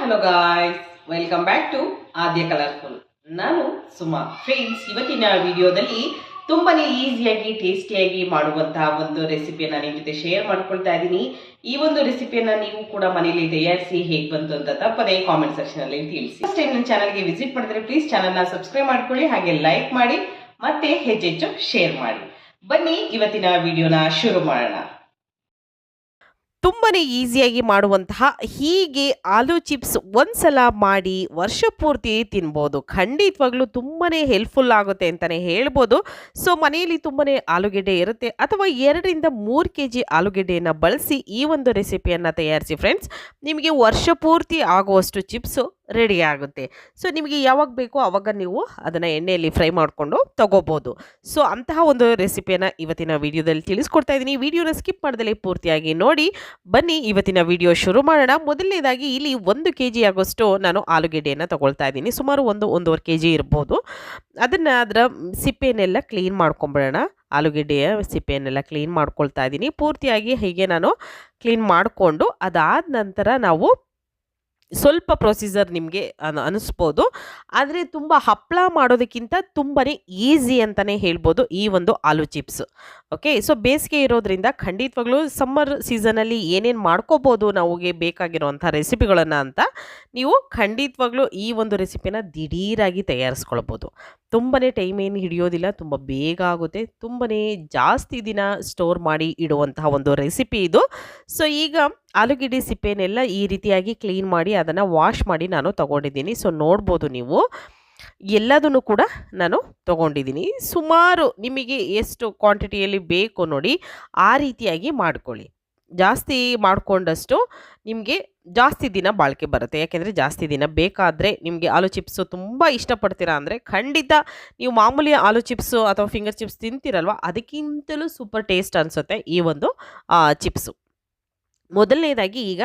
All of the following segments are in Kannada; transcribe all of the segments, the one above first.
Hello guys welcome back to Aadya colourful ನಾನು ಸುಮಾ. ಫ್ರೆಂಡ್ಸ್ ಇವತ್ತಿನ ವಿಡಿಯೋದಲ್ಲಿ ತುಂಬಾನೇ ಈಸಿಯಾಗಿ ಟೇಸ್ಟಿಯಾಗಿ ಮಾಡುವಂತಹ ಒಂದು ರೆಸಿಪಿಯನ್ನು ನಿಮ್ಮ ಜೊತೆ ಶೇರ್ ಮಾಡ್ಕೊಳ್ತಾ ಇದ್ದೀನಿ. ಈ ಒಂದು ರೆಸಿಪಿಯನ್ನು ನೀವು ಕೂಡ ಮನೆಯಲ್ಲಿ ತಯಾರಿಸಿ ಹೇಗೆ ಬಂತು ಅಂತ ತಪ್ಪದೇ ಕಾಮೆಂಟ್ ಸೆಕ್ಷನ್ ಅಲ್ಲಿ ತಿಳಿಸಿ. ಫಸ್ಟ್ ಟೈಮ್ ನನ್ನ ಚಾನಲ್ಗೆ ವಿಸಿಟ್ ಮಾಡಿದ್ರೆ ಪ್ಲೀಸ್ ಚಾನಲ್ನ ಸಬ್ಸ್ಕ್ರೈಬ್ ಮಾಡ್ಕೊಳ್ಳಿ, ಹಾಗೆ ಲೈಕ್ ಮಾಡಿ, ಮತ್ತೆ ಹೆಚ್ಚೆಚ್ಚು ಶೇರ್ ಮಾಡಿ. ಬನ್ನಿ, ಇವತ್ತಿನ ವಿಡಿಯೋನ ಶುರು ಮಾಡೋಣ. ತುಂಬನೇ ಈಸಿಯಾಗಿ ಮಾಡುವಂತಹ ಹೀಗೆ ಆಲೂ ಚಿಪ್ಸ್ ಒಂದ್ಸಲ ಮಾಡಿ ವರ್ಷ ಪೂರ್ತಿ ತಿನ್ಬೋದು. ಖಂಡಿತವಾಗ್ಲೂ ತುಂಬಾ ಹೆಲ್ಪ್ಫುಲ್ ಆಗುತ್ತೆ ಅಂತಲೇ ಹೇಳ್ಬೋದು. ಸೊ ಮನೆಯಲ್ಲಿ ತುಂಬನೇ ಆಲೂಗೆಡ್ಡೆ ಇರುತ್ತೆ. ಅಥವಾ ಎರಡರಿಂದ ಮೂರು ಕೆ ಜಿ ಆಲೂಗೆಡ್ಡೆಯನ್ನು ಬಳಸಿ ಈ ಒಂದು ರೆಸಿಪಿಯನ್ನು ತಯಾರಿಸಿ ಫ್ರೆಂಡ್ಸ್ ನಿಮಗೆ ವರ್ಷ ಪೂರ್ತಿ ಆಗುವಷ್ಟು ಚಿಪ್ಸು ರೆಡಿ ಆಗುತ್ತೆ. ಸೊ ನಿಮಗೆ ಯಾವಾಗ ಬೇಕೋ ಆವಾಗ ನೀವು ಅದನ್ನು ಎಣ್ಣೆಯಲ್ಲಿ ಫ್ರೈ ಮಾಡಿಕೊಂಡು ತಗೋಬೋದು. ಸೊ ಅಂತಹ ಒಂದು ರೆಸಿಪಿಯನ್ನು ಇವತ್ತಿನ ವೀಡಿಯೋದಲ್ಲಿ ತಿಳಿಸ್ಕೊಡ್ತಾ ಇದ್ದೀನಿ. ವಿಡಿಯೋನ ಸ್ಕಿಪ್ ಮಾಡ್ದಲೇ ಪೂರ್ತಿಯಾಗಿ ನೋಡಿ. ಬನ್ನಿ, ಇವತ್ತಿನ ವಿಡಿಯೋ ಶುರು ಮಾಡೋಣ. ಮೊದಲನೇದಾಗಿ ಇಲ್ಲಿ ಒಂದು ಕೆ ಜಿ ಆಗೋಷ್ಟು ನಾನು ಆಲೂಗೆಡ್ಡೆಯನ್ನು ತಗೊಳ್ತಾ ಇದ್ದೀನಿ. ಸುಮಾರು ಒಂದು, ಒಂದೂವರೆ ಕೆ ಜಿ ಇರ್ಬೋದು. ಅದನ್ನು ಅದರ ಸಿಪ್ಪೆಯನ್ನೆಲ್ಲ ಕ್ಲೀನ್ ಮಾಡ್ಕೊಂಬಿಡೋಣ. ಆಲೂಗೆಡ್ಡೆಯ ಸಿಪ್ಪೆಯನ್ನೆಲ್ಲ ಕ್ಲೀನ್ ಮಾಡ್ಕೊಳ್ತಾ ಇದ್ದೀನಿ. ಪೂರ್ತಿಯಾಗಿ ಹೀಗೆ ನಾನು ಕ್ಲೀನ್ ಮಾಡಿಕೊಂಡು ಅದಾದ ನಂತರ ನಾವು ಸ್ವಲ್ಪ ಪ್ರೊಸೀಜರ್ ನಿಮಗೆ ಅನ, ಅನಿಸ್ಬೋದು. ಆದರೆ ತುಂಬ ಹಪ್ಪಳ ಮಾಡೋದಕ್ಕಿಂತ ತುಂಬಾ ಈಸಿ ಅಂತಲೇ ಹೇಳ್ಬೋದು ಈ ಒಂದು ಆಲೂ ಚಿಪ್ಸ್ ಓಕೆ ಸೊ ಬೇಸಿಗೆ ಇರೋದ್ರಿಂದ ಖಂಡಿತವಾಗ್ಲೂ ಸಮ್ಮರ್ ಸೀಸನಲ್ಲಿ ಏನೇನು ಮಾಡ್ಕೋಬೋದು ನಮಗೆ ಬೇಕಾಗಿರುವಂಥ ರೆಸಿಪಿಗಳನ್ನು ಅಂತ ನೀವು ಖಂಡಿತವಾಗ್ಲೂ ಈ ಒಂದು ರೆಸಿಪಿನ ದಿಢೀರಾಗಿ ತಯಾರಿಸ್ಕೊಳ್ಬೋದು. ತುಂಬಾ ಟೈಮ್ ಏನು ಹಿಡಿಯೋದಿಲ್ಲ, ತುಂಬ ಬೇಗ ಆಗುತ್ತೆ. ತುಂಬಾ ಜಾಸ್ತಿ ದಿನ ಸ್ಟೋರ್ ಮಾಡಿ ಇಡುವಂತಹ ಒಂದು ರೆಸಿಪಿ ಇದು. ಸೊ ಈಗ ಆಲೂಗೆಡ್ಡೆ ಸಿಪ್ಪೆನೆಲ್ಲ ಈ ರೀತಿಯಾಗಿ ಕ್ಲೀನ್ ಮಾಡಿ ಅದನ್ನು ವಾಶ್ ಮಾಡಿ ನಾನು ತಗೊಂಡಿದ್ದೀನಿ. ಸೊ ನೋಡ್ಬೋದು ನೀವು. ಎಲ್ಲದನ್ನು ಕೂಡ ನಾನು ತಗೊಂಡಿದ್ದೀನಿ. ಸುಮಾರು ನಿಮಗೆ ಎಷ್ಟು ಕ್ವಾಂಟಿಟಿಯಲ್ಲಿ ಬೇಕು ನೋಡಿ ಆ ರೀತಿಯಾಗಿ ಮಾಡ್ಕೊಳ್ಳಿ. ಜಾಸ್ತಿ ಮಾಡಿಕೊಂಡಷ್ಟು ನಿಮಗೆ ಜಾಸ್ತಿ ದಿನ ಬಾಳಿಕೆ ಬರುತ್ತೆ. ಯಾಕೆಂದರೆ ಜಾಸ್ತಿ ದಿನ ಬೇಕಾದರೆ ನಿಮಗೆ ಆಲೂ ಚಿಪ್ಸು ತುಂಬ ಇಷ್ಟಪಡ್ತೀರಾ ಅಂದರೆ ಖಂಡಿತ ನೀವು ಮಾಮೂಲಿ ಆಲೂ ಚಿಪ್ಸು ಅಥವಾ ಫಿಂಗರ್ ಚಿಪ್ಸ್ ತಿಂತೀರಲ್ವ, ಅದಕ್ಕಿಂತಲೂ ಸೂಪರ್ ಟೇಸ್ಟ್ ಅನಿಸುತ್ತೆ ಈ ಒಂದು ಚಿಪ್ಸು ಮೊದಲನೇದಾಗಿ ಈಗ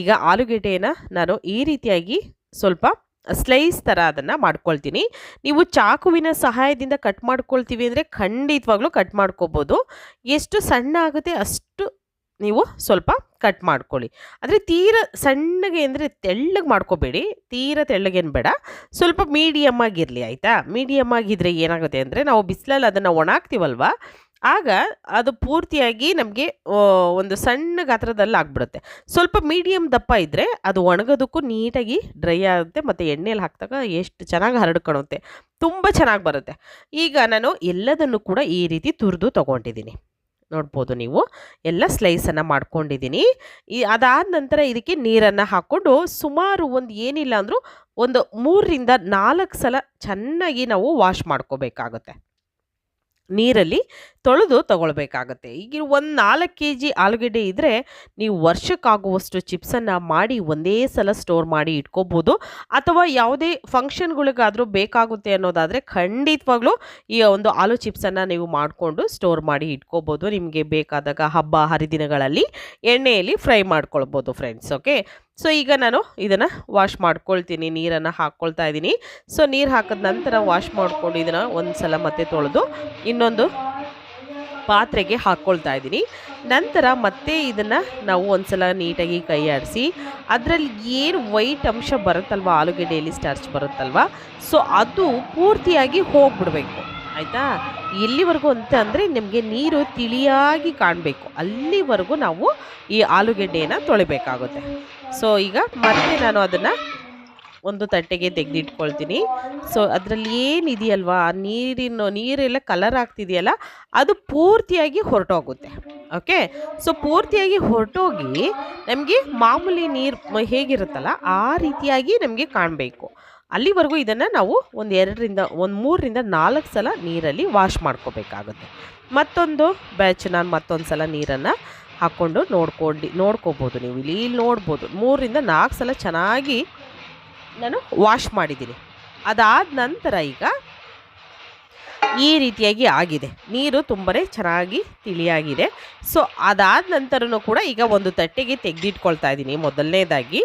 ಈಗ ಆಲೂಗೆಡ್ಡೆಯನ್ನು ನಾನು ಈ ರೀತಿಯಾಗಿ ಸ್ವಲ್ಪ ಸ್ಲೈಸ್ ಥರ ಅದನ್ನು ಮಾಡ್ಕೊಳ್ತೀನಿ. ನೀವು ಚಾಕುವಿನ ಸಹಾಯದಿಂದ ಕಟ್ ಮಾಡ್ಕೊಳ್ತೀವಿ ಅಂದರೆ ಖಂಡಿತವಾಗ್ಲೂ ಕಟ್ ಮಾಡ್ಕೋಬೋದು. ಎಷ್ಟು ಸಣ್ಣ ಆಗುತ್ತೆ ಅಷ್ಟು ನೀವು ಸ್ವಲ್ಪ ಕಟ್ ಮಾಡ್ಕೊಳ್ಳಿ. ಅಂದರೆ ತೀರ ಸಣ್ಣಗೆ ಅಂದರೆ ತೆಳ್ಳಗೆ ಮಾಡ್ಕೋಬೇಡಿ. ತೀರ ತೆಳ್ಳಗೇನು ಬೇಡ. ಸ್ವಲ್ಪ ಮೀಡಿಯಮ್ ಆಗಿರಲಿ ಆಯಿತಾ? ಮೀಡಿಯಮ್ ಆಗಿದ್ರೆ ಏನಾಗುತ್ತೆ ಅಂದರೆ ನಾವು ಬಿಸಿಲಲ್ಲಿ ಅದನ್ನು ಒಣಾಕ್ತೀವಲ್ವ? ಆಗ ಅದು ಪೂರ್ತಿಯಾಗಿ ನಮಗೆ ಒಂದು ಸಣ್ಣ ಗಾತ್ರದಲ್ಲಿ ಆಗ್ಬಿಡುತ್ತೆ. ಸ್ವಲ್ಪ ಮೀಡಿಯಮ್ ದಪ್ಪ ಇದ್ದರೆ ಅದು ಒಣಗೋದಕ್ಕೂ ನೀಟಾಗಿ ಡ್ರೈ ಆಗುತ್ತೆ, ಮತ್ತು ಎಣ್ಣೆಯಲ್ಲಿ ಹಾಕಿದಾಗ ಎಷ್ಟು ಚೆನ್ನಾಗಿ ಹರಡ್ಕೊಳುತ್ತೆ ತುಂಬ ಚೆನ್ನಾಗಿ ಬರುತ್ತೆ. ಈಗ ನಾನು ಎಲ್ಲದನ್ನು ಕೂಡ ಈ ರೀತಿ ತುರಿದು ತೊಗೊಂಡಿದ್ದೀನಿ. ನೋಡ್ಬೋದು ನೀವು. ಎಲ್ಲ ಸ್ಲೈಸನ್ನು ಮಾಡ್ಕೊಂಡಿದ್ದೀನಿ. ಈ ಅದಾದ ನಂತರ ಇದಕ್ಕೆ ನೀರನ್ನು ಹಾಕ್ಕೊಂಡು ಸುಮಾರು ಒಂದು ಏನಿಲ್ಲ ಅಂದರೂ ಒಂದು ಮೂರರಿಂದ ನಾಲ್ಕು ಸಲ ಚೆನ್ನಾಗಿ ನಾವು ವಾಶ್ ಮಾಡ್ಕೋಬೇಕಾಗುತ್ತೆ. ನೀರಲ್ಲಿ ತೊಳೆದು ತಗೊಳ್ಬೇಕಾಗತ್ತೆ. ಈಗ ಒಂದು ನಾಲ್ಕು ಕೆ ಜಿ ಆಲೂಗೆಡ್ಡೆ ಇದ್ದರೆ ನೀವು ವರ್ಷಕ್ಕಾಗುವಷ್ಟು ಚಿಪ್ಸನ್ನು ಮಾಡಿ ಒಂದೇ ಸಲ ಸ್ಟೋರ್ ಮಾಡಿ ಇಟ್ಕೋಬೋದು. ಅಥವಾ ಯಾವುದೇ ಫಂಕ್ಷನ್ಗಳಿಗಾದರೂ ಬೇಕಾಗುತ್ತೆ ಅನ್ನೋದಾದರೆ ಖಂಡಿತವಾಗ್ಲೂ ಈ ಒಂದು ಆಲೂ ಚಿಪ್ಸನ್ನು ನೀವು ಮಾಡಿಕೊಂಡು ಸ್ಟೋರ್ ಮಾಡಿ ಇಟ್ಕೋಬೋದು. ನಿಮಗೆ ಬೇಕಾದಾಗ ಹಬ್ಬ, ಹರಿದಿನಗಳಲ್ಲಿ ಎಣ್ಣೆಯಲ್ಲಿ ಫ್ರೈ ಮಾಡ್ಕೊಳ್ಬೋದು ಫ್ರೆಂಡ್ಸ್ ಓಕೆ ಸೊ ಈಗ ನಾನು ಇದನ್ನು ವಾಶ್ ಮಾಡ್ಕೊಳ್ತೀನಿ, ನೀರನ್ನು ಹಾಕ್ಕೊಳ್ತಾ ಇದ್ದೀನಿ. ಸೊ ನೀರು ಹಾಕಿದ ನಂತರ ವಾಶ್ ಮಾಡಿಕೊಂಡು ಇದನ್ನು ಒಂದು ಸಲ ಮತ್ತೆ ತೊಳೆದು ಇನ್ನೊಂದು ಪಾತ್ರೆಗೆ ಹಾಕ್ಕೊಳ್ತಾ ಇದ್ದೀನಿ. ನಂತರ ಮತ್ತೆ ಇದನ್ನು ನಾವು ಒಂದು ಸಲ ನೀಟಾಗಿ ಕೈ ಆಡಿಸಿ ಅದರಲ್ಲಿ ಏನು ವೈಟ್ ಅಂಶ ಬರುತ್ತಲ್ವ, ಆಲೂಗೆಡ್ಡೆಯಲ್ಲಿ ಸ್ಟಾರ್ಚ್ ಬರುತ್ತಲ್ವ ಸೊ ಅದು ಪೂರ್ತಿಯಾಗಿ ಹೋಗ್ಬಿಡ್ಬೇಕು. ಆಯಿತಾ? ಎಲ್ಲಿವರೆಗೂ ಅಂತ ಅಂದರೆ ನಿಮಗೆ ನೀರು ತಿಳಿಯಾಗಿ ಕಾಣಬೇಕು. ಅಲ್ಲಿವರೆಗೂ ನಾವು ಈ ಆಲೂಗೆಡ್ಡೆಯನ್ನು ತೊಳಿಬೇಕಾಗುತ್ತೆ. ಸೊ ಈಗ ಮತ್ತೆ ನಾನು ಅದನ್ನು ಒಂದು ತಟ್ಟೆಗೆ ತೆಗೆದಿಟ್ಕೊಳ್ತೀನಿ. ಸೊ ಅದರಲ್ಲಿ ಏನಿದೆಯಲ್ವಾ ನೀರಿನ ನೀರೆಲ್ಲ ಕಲರ್ ಆಗ್ತಿದೆಯಲ್ಲ, ಅದು ಪೂರ್ತಿಯಾಗಿ ಹೊರಟೋಗುತ್ತೆ. ಓಕೆ ಸೊ ಪೂರ್ತಿಯಾಗಿ ಹೊರಟೋಗಿ ನಮಗೆ ಮಾಮೂಲಿ ನೀರು ಹೇಗಿರುತ್ತಲ್ಲ, ಆ ರೀತಿಯಾಗಿ ನಮಗೆ ಕಾಣಬೇಕು. ಅಲ್ಲಿವರೆಗೂ ಇದನ್ನು ನಾವು ಒಂದು ಎರಡರಿಂದ, ಒಂದು ಮೂರರಿಂದ ನಾಲ್ಕು ಸಲ ನೀರಲ್ಲಿ ವಾಶ್ ಮಾಡ್ಕೋಬೇಕಾಗುತ್ತೆ. ಮತ್ತೊಂದು ಬ್ಯಾಚ್ ನಾನು ಮತ್ತೊಂದು ಸಲ ನೀರನ್ನು ಹಾಕ್ಕೊಂಡು ನೋಡ್ಕೊಂಡು, ನೋಡ್ಕೋಬೋದು ನೀವು. ಇಲ್ಲಿ ಇಲ್ಲಿ ನೋಡ್ಬೋದು. ಮೂರರಿಂದ ನಾಲ್ಕು ಸಲ ಚೆನ್ನಾಗಿ ನಾನು ವಾಶ್ ಮಾಡಿದ್ದೀನಿ. ಅದಾದ ನಂತರ ಈಗ ಈ ರೀತಿಯಾಗಿ ಆಗಿದೆ. ನೀರು ತುಂಬಾ ಚೆನ್ನಾಗಿ ತಿಳಿಯಾಗಿದೆ. ಸೊ ಅದಾದ ನಂತರನೂ ಕೂಡ ಈಗ ಒಂದು ತಟ್ಟೆಗೆ ತೆಗೆದಿಟ್ಕೊಳ್ತಾ ಇದ್ದೀನಿ ಮೊದಲನೇದಾಗಿ.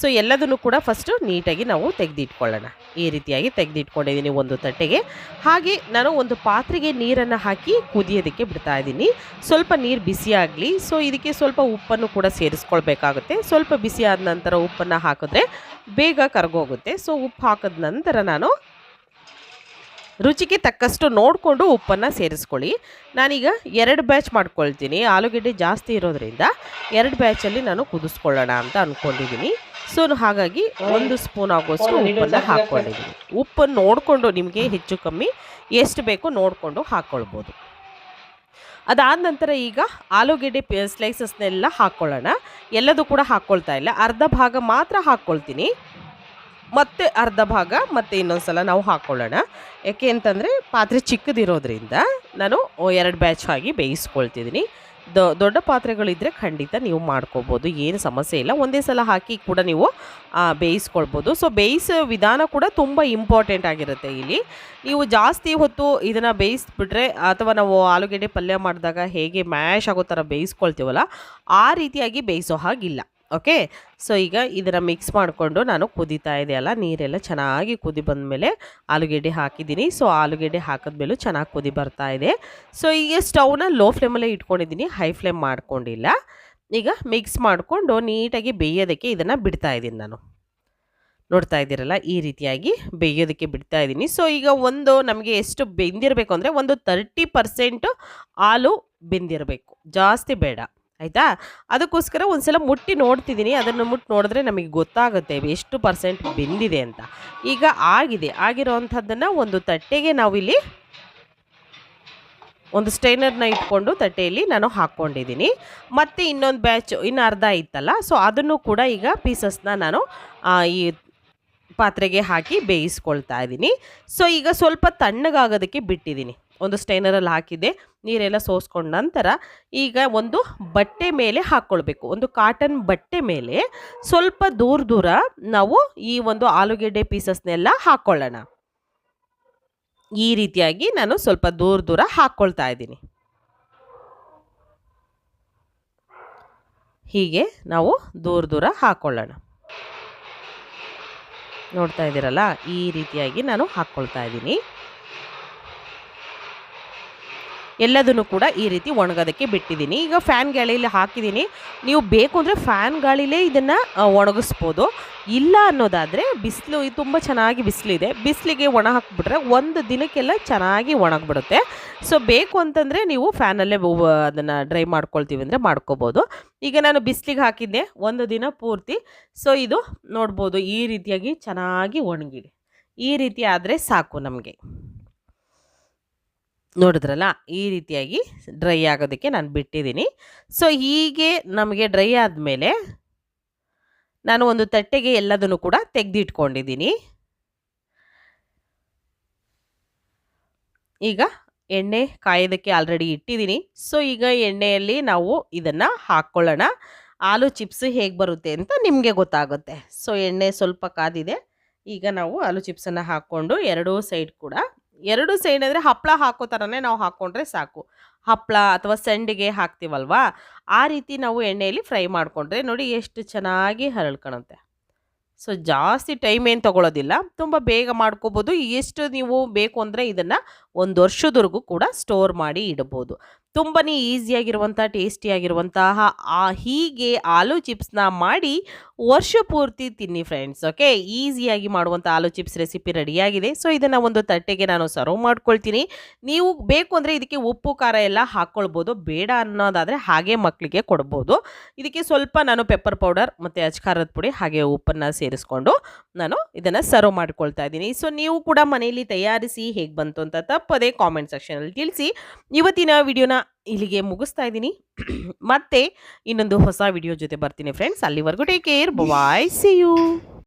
ಸೊ ಎಲ್ಲದನ್ನು ಕೂಡ ಫಸ್ಟು ನೀಟಾಗಿ ನಾವು ತೆಗೆದಿಟ್ಕೊಳ್ಳೋಣ. ಈ ರೀತಿಯಾಗಿ ತೆಗೆದಿಟ್ಕೊಂಡಿದ್ದೀನಿ ಒಂದು ತಟ್ಟೆಗೆ. ಹಾಗೆ ನಾನು ಒಂದು ಪಾತ್ರೆಗೆ ನೀರನ್ನು ಹಾಕಿ ಕುದಿಯೋದಕ್ಕೆ ಬಿಡ್ತಾ ಇದ್ದೀನಿ. ಸ್ವಲ್ಪ ನೀರು ಬಿಸಿ ಆಗಲಿ ಸೊ ಇದಕ್ಕೆ ಸ್ವಲ್ಪ ಉಪ್ಪನ್ನು ಕೂಡ ಸೇರಿಸ್ಕೊಳ್ಬೇಕಾಗುತ್ತೆ. ಸ್ವಲ್ಪ ಬಿಸಿ ಆದ ನಂತರ ಉಪ್ಪನ್ನು ಹಾಕಿದ್ರೆ ಬೇಗ ಕರಗೋಗುತ್ತೆ. ಸೊ ಉಪ್ಪು ಹಾಕಿದ ನಂತರ ನಾನು ರುಚಿಗೆ ತಕ್ಕಷ್ಟು ನೋಡಿಕೊಂಡು ಉಪ್ಪನ್ನು ಸೇರಿಸ್ಕೊಳ್ಳಿ. ನಾನೀಗ ಎರಡು ಬ್ಯಾಚ್ ಮಾಡ್ಕೊಳ್ತೀನಿ. ಆಲೂಗಡ್ಡೆ ಜಾಸ್ತಿ ಇರೋದ್ರಿಂದ ಎರಡು ಬ್ಯಾಚಲ್ಲಿ ನಾನು ಕುದಿಸ್ಕೊಳ್ಳೋಣ ಅಂತ ಅಂದ್ಕೊಂಡಿದ್ದೀನಿ ಸೊ, ಹಾಗಾಗಿ ಒಂದು ಸ್ಪೂನ್ ಆಗೋಷ್ಟು ಉಪ್ಪನ್ನು ಹಾಕ್ಕೊಂಡಿದ್ದೀನಿ ಉಪ್ಪನ್ನು ನೋಡಿಕೊಂಡು ನಿಮಗೆ ಹೆಚ್ಚು ಕಮ್ಮಿ ಎಷ್ಟು ಬೇಕೋ ನೋಡಿಕೊಂಡು ಹಾಕ್ಕೊಳ್ಬೋದು ಅದಾದ ನಂತರ ಈಗ ಆಲೂಗೆಡ್ಡೆ ಸ್ಲೈಸಸ್ನೆಲ್ಲ ಹಾಕ್ಕೊಳ್ಳೋಣ. ಎಲ್ಲದೂ ಕೂಡ ಹಾಕ್ಕೊಳ್ತಾ ಇಲ್ಲ. ಅರ್ಧ ಭಾಗ ಮಾತ್ರ ಹಾಕ್ಕೊಳ್ತೀನಿ. ಮತ್ತೆ ಅರ್ಧ ಭಾಗ ಮತ್ತೆ ಇನ್ನೊಂದು ಸಲ ನಾವು ಹಾಕ್ಕೊಳ್ಳೋಣ ಯಾಕೆ ಅಂತಂದರೆ ಪಾತ್ರೆ ಚಿಕ್ಕದಿರೋದ್ರಿಂದ ನಾನು ಎರಡು ಬ್ಯಾಚ್ ಆಗಿ ಬೇಯಿಸ್ಕೊಳ್ತಿದ್ದೀನಿ. ದೊಡ್ಡ ಪಾತ್ರೆಗಳಿದ್ದರೆ ಖಂಡಿತ ನೀವು ಮಾಡ್ಕೋಬೋದು, ಏನು ಸಮಸ್ಯೆ ಇಲ್ಲ. ಒಂದೇ ಸಲ ಹಾಕಿ ಕೂಡ ನೀವು ಬೇಯಿಸ್ಕೊಳ್ಬೋದು. ಸೊ ಬೇಯಿಸೋ ವಿಧಾನ ಕೂಡ ತುಂಬ ಇಂಪಾರ್ಟೆಂಟ್ ಆಗಿರುತ್ತೆ ಇಲ್ಲಿ. ನೀವು ಜಾಸ್ತಿ ಹೊತ್ತು ಇದನ್ನು ಬೇಯಿಸ್ಬಿಟ್ರೆ ಅಥವಾ ನಾವು ಆಲೂಗೆಡ್ಡೆ ಪಲ್ಯ ಮಾಡಿದಾಗ ಹೇಗೆ ಮ್ಯಾಶ್ ಆಗೋ ಥರ ಬೇಯಿಸ್ಕೊಳ್ತೀವಲ್ಲ, ಆ ರೀತಿಯಾಗಿ ಬೇಯಿಸೋ ಹಾಗಿಲ್ಲ. ಓಕೆ? ಸೊ, ಈಗ ಇದನ್ನು ಮಿಕ್ಸ್ ಮಾಡಿಕೊಂಡು ನಾನು ಕುದೀತಾ ಇದೆಯಲ್ಲ ನೀರೆಲ್ಲ ಚೆನ್ನಾಗಿ ಕುದಿ ಬಂದಮೇಲೆ ಆಲೂಗೆಡ್ಡೆ ಹಾಕಿದ್ದೀನಿ. ಸೊ, ಆಲೂಗೆಡ್ಡೆ ಹಾಕಿದ್ಮೇಲೂ ಚೆನ್ನಾಗಿ ಕುದಿ ಬರ್ತಾ ಇದೆ. ಸೊ, ಈಗ ಸ್ಟವ್ನ ಲೋ ಫ್ಲೇಮಲ್ಲೇ ಇಟ್ಕೊಂಡಿದ್ದೀನಿ, ಹೈ ಫ್ಲೇಮ್ ಮಾಡಿಕೊಂಡಿಲ್ಲ. ಈಗ ಮಿಕ್ಸ್ ಮಾಡಿಕೊಂಡು ನೀಟಾಗಿ ಬೇಯೋದಕ್ಕೆ ಇದನ್ನು ಬಿಡ್ತಾ ಇದ್ದೀನಿ ನಾನು. ನೋಡ್ತಾ ಇದ್ದೀರಲ್ಲ, ಈ ರೀತಿಯಾಗಿ ಬೇಯೋದಕ್ಕೆ ಬಿಡ್ತಾ ಇದ್ದೀನಿ. ಸೊ, ಈಗ ಒಂದು ನಮಗೆ ಎಷ್ಟು ಬೆಂದಿರಬೇಕು ಅಂದರೆ ಒಂದು ತರ್ಟಿ ಪರ್ಸೆಂಟು ಹಾಲು ಬೆಂದಿರಬೇಕು. ಜಾಸ್ತಿ ಬೇಡ. ಆಯಿತಾ? ಅದಕ್ಕೋಸ್ಕರ ಒಂದ್ಸಲ ಮುಟ್ಟಿ ನೋಡ್ತಿದ್ದೀನಿ. ಅದನ್ನು ಮುಟ್ಟಿ ನೋಡಿದ್ರೆ ನಮಗೆ ಗೊತ್ತಾಗುತ್ತೆ ಎಷ್ಟು ಪರ್ಸೆಂಟ್ ಬೆಂದಿದೆ ಅಂತ. ಈಗ ಆಗಿದೆ. ಆಗಿರೋವಂಥದ್ದನ್ನು ಒಂದು ತಟ್ಟೆಗೆ ನಾವಿಲ್ಲಿ ಒಂದು ಸ್ಟೈನರ್ನ ಇಟ್ಕೊಂಡು ತಟ್ಟೆಯಲ್ಲಿ ನಾನು ಹಾಕ್ಕೊಂಡಿದ್ದೀನಿ. ಮತ್ತು ಇನ್ನೊಂದು ಬ್ಯಾಚ್, ಇನ್ನು ಅರ್ಧ ಇತ್ತಲ್ಲ. ಸೊ, ಅದನ್ನು ಕೂಡ ಈಗ ಪೀಸಸ್ನ ನಾನು ಈ ಪಾತ್ರೆಗೆ ಹಾಕಿ ಬೇಯಿಸ್ಕೊಳ್ತಾ ಇದ್ದೀನಿ. ಸೊ, ಈಗ ಸ್ವಲ್ಪ ತಣ್ಣಗಾಗೋದಕ್ಕೆ ಬಿಟ್ಟಿದ್ದೀನಿ. ಒಂದು ಸ್ಟೈನರಲ್ಲಿ ಹಾಕಿದ್ದೆ. ನೀರೆಲ್ಲ ಸೋಸ್ಕೊಂಡ ನಂತರ ಈಗ ಒಂದು ಬಟ್ಟೆ ಮೇಲೆ ಹಾಕ್ಕೊಳ್ಬೇಕು ಒಂದು ಕಾಟನ್ ಬಟ್ಟೆ ಮೇಲೆ ಸ್ವಲ್ಪ ದೂರ ದೂರ ನಾವು ಈ ಒಂದು ಆಲೂಗೆಡ್ಡೆ ಪೀಸಸ್ನೆಲ್ಲ ಹಾಕ್ಕೊಳ್ಳೋಣ ಈ ರೀತಿಯಾಗಿ ನಾನು ಸ್ವಲ್ಪ ದೂರ ದೂರ ಹಾಕ್ಕೊಳ್ತಾ ಇದ್ದೀನಿ. ಹೀಗೆ ನಾವು ದೂರ ದೂರ ಹಾಕ್ಕೊಳ್ಳೋಣ ನೋಡ್ತಾ ಇದ್ದೀರಲ್ಲ, ಈ ರೀತಿಯಾಗಿ ನಾನು ಹಾಕ್ಕೊಳ್ತಾ ಇದ್ದೀನಿ. ಎಲ್ಲದನ್ನು ಕೂಡ ಈ ರೀತಿ ಒಣಗೋದಕ್ಕೆ ಬಿಟ್ಟಿದ್ದೀನಿ. ಈಗ ಫ್ಯಾನ್ ಗಾಳಿಯಲ್ಲಿ ಹಾಕಿದ್ದೀನಿ. ನೀವು ಬೇಕು ಅಂದರೆ ಫ್ಯಾನ್ ಗಾಳಿಲೇ ಇದನ್ನು ಒಣಗಿಸ್ಬೋದು. ಇಲ್ಲ ಅನ್ನೋದಾದರೆ ಬಿಸಿಲು ತುಂಬ ಚೆನ್ನಾಗಿ ಬಿಸಿಲಿದೆ. ಬಿಸಿಲಿಗೆ ಒಣ ಹಾಕ್ಬಿಟ್ರೆ ಒಂದು ದಿನಕ್ಕೆಲ್ಲ ಚೆನ್ನಾಗಿ ಒಣಗಿಬಿಡುತ್ತೆ. ಸೊ ಬೇಕು ಅಂತಂದರೆ ನೀವು ಫ್ಯಾನಲ್ಲೇ ಅದನ್ನು ಡ್ರೈ ಮಾಡ್ಕೊಳ್ತೀವಿ ಅಂದರೆ ಮಾಡ್ಕೋಬೋದು. ಈಗ ನಾನು ಬಿಸಿಲಿಗೆ ಹಾಕಿದ್ದೆ, ಒಂದು ದಿನ ಪೂರ್ತಿ. ಸೊ ಇದು ನೋಡ್ಬೋದು ಈ ರೀತಿಯಾಗಿ ಚೆನ್ನಾಗಿ ಒಣಗಿದೆ. ಈ ರೀತಿ ಆದರೆ ಸಾಕು ನಮಗೆ. ನೋಡಿದ್ರಲ್ಲ, ಈ ರೀತಿಯಾಗಿ ಡ್ರೈ ಆಗೋದಕ್ಕೆ ನಾನು ಬಿಟ್ಟಿದ್ದೀನಿ. ಸೊ ಹೀಗೆ ನಮಗೆ ಡ್ರೈ ಆದಮೇಲೆ ನಾನು ಒಂದು ತಟ್ಟೆಗೆ ಎಲ್ಲದನ್ನು ಕೂಡ ತೆಗೆದಿಟ್ಕೊಂಡಿದ್ದೀನಿ. ಈಗ ಎಣ್ಣೆ ಕಾಯೋದಕ್ಕೆ ಆಲ್ರೆಡಿ ಇಟ್ಟಿದ್ದೀನಿ. ಸೊ ಈಗ ಎಣ್ಣೆಯಲ್ಲಿ ನಾವು ಇದನ್ನು ಹಾಕ್ಕೊಳ್ಳೋಣ ಆಲೂ ಚಿಪ್ಸ್ ಹೇಗೆ ಬರುತ್ತೆ ಅಂತ ನಿಮಗೆ ಗೊತ್ತಾಗುತ್ತೆ. ಸೊ ಎಣ್ಣೆ ಸ್ವಲ್ಪ ಕಾದಿದೆ. ಈಗ ನಾವು ಆಲೂ ಚಿಪ್ಸನ್ನು ಹಾಕ್ಕೊಂಡು ಎರಡೂ ಸೈಡ್ ಕೂಡ ಎರಡು ಸೈಡ್ ಅಂದರೆ ಹಪ್ಪಳ ಹಾಕೋ ಥರನೇ ನಾವು ಹಾಕ್ಕೊಂಡ್ರೆ ಸಾಕು. ಹಪ್ಪಳ ಅಥವಾ ಸಂಡಿಗೆ ಹಾಕ್ತೀವಲ್ವಾ? ಆ ರೀತಿ ನಾವು ಎಣ್ಣೆಯಲ್ಲಿ ಫ್ರೈ ಮಾಡಿಕೊಂಡ್ರೆ ನೋಡಿ ಎಷ್ಟು ಚೆನ್ನಾಗಿ ಹರಳ್ಕೊಳುತ್ತೆ ಸೊ, ಜಾಸ್ತಿ ಟೈಮ್ ಏನು ತೊಗೊಳೋದಿಲ್ಲ. ತುಂಬ ಬೇಗ ಮಾಡ್ಕೋಬೋದು. ಎಷ್ಟು ನೀವು ಬೇಕು ಅಂದರೆ ಇದನ್ನು ಒಂದು ವರ್ಷದವರೆಗೂ ಕೂಡ ಸ್ಟೋರ್ ಮಾಡಿ ಇಡ್ಬೋದು ತುಂಬಾ ಈಸಿಯಾಗಿರುವಂಥ ಟೇಸ್ಟಿಯಾಗಿರುವಂತಹ, ಆ ಹೀಗೆ ಆಲೂ ಚಿಪ್ಸ್ನ ಮಾಡಿ ವರ್ಷ ಪೂರ್ತಿ ತಿನ್ನಿ ಫ್ರೆಂಡ್ಸ್, ಓಕೆ? ಈಸಿಯಾಗಿ ಮಾಡುವಂಥ ಆಲೂ ಚಿಪ್ಸ್ ರೆಸಿಪಿ ರೆಡಿಯಾಗಿದೆ. ಸೊ, ಇದನ್ನು ಒಂದು ತಟ್ಟೆಗೆ ನಾನು ಸರ್ವ್ ಮಾಡ್ಕೊಳ್ತೀನಿ. ನೀವು ಬೇಕು ಅಂದರೆ ಇದಕ್ಕೆ ಉಪ್ಪು, ಖಾರ ಎಲ್ಲ ಹಾಕ್ಕೊಳ್ಬೋದು ಬೇಡ ಅನ್ನೋದಾದರೆ ಹಾಗೆ ಮಕ್ಕಳಿಗೆ ಕೊಡ್ಬೋದು. ಇದಕ್ಕೆ ಸ್ವಲ್ಪ ನಾನು ಪೆಪ್ಪರ್ ಪೌಡರ್ ಮತ್ತು ಅಚ್ಕಾರದ ಪುಡಿ ಹಾಗೆ ಉಪ್ಪನ್ನು ಸೇರಿಸ್ಕೊಂಡು ನಾನು ಇದನ್ನು ಸರ್ವ್ ಮಾಡ್ಕೊಳ್ತಾ ಇದ್ದೀನಿ. ಸೊ, ನೀವು ಕೂಡ ಮನೆಯಲ್ಲಿ ತಯಾರಿಸಿ ಹೇಗೆ ಬಂತು ಅಂತ ತಪ್ಪದೇ ಕಾಮೆಂಟ್ ಸೆಕ್ಷನಲ್ಲಿ ತಿಳಿಸಿ. ಇವತ್ತಿನ ವಿಡಿಯೋನ ಇಲ್ಲಿಗೆ ಮುಗಿಸ್ತಾ ಇದ್ದೀನಿ. ಮತ್ತೆ ಇನ್ನೊಂದು ಹೊಸ ವಿಡಿಯೋ ಜೊತೆ ಬರ್ತೀನಿ ಫ್ರೆಂಡ್ಸ್ ಅಲ್ಲಿವರೆಗೂ take care bye see you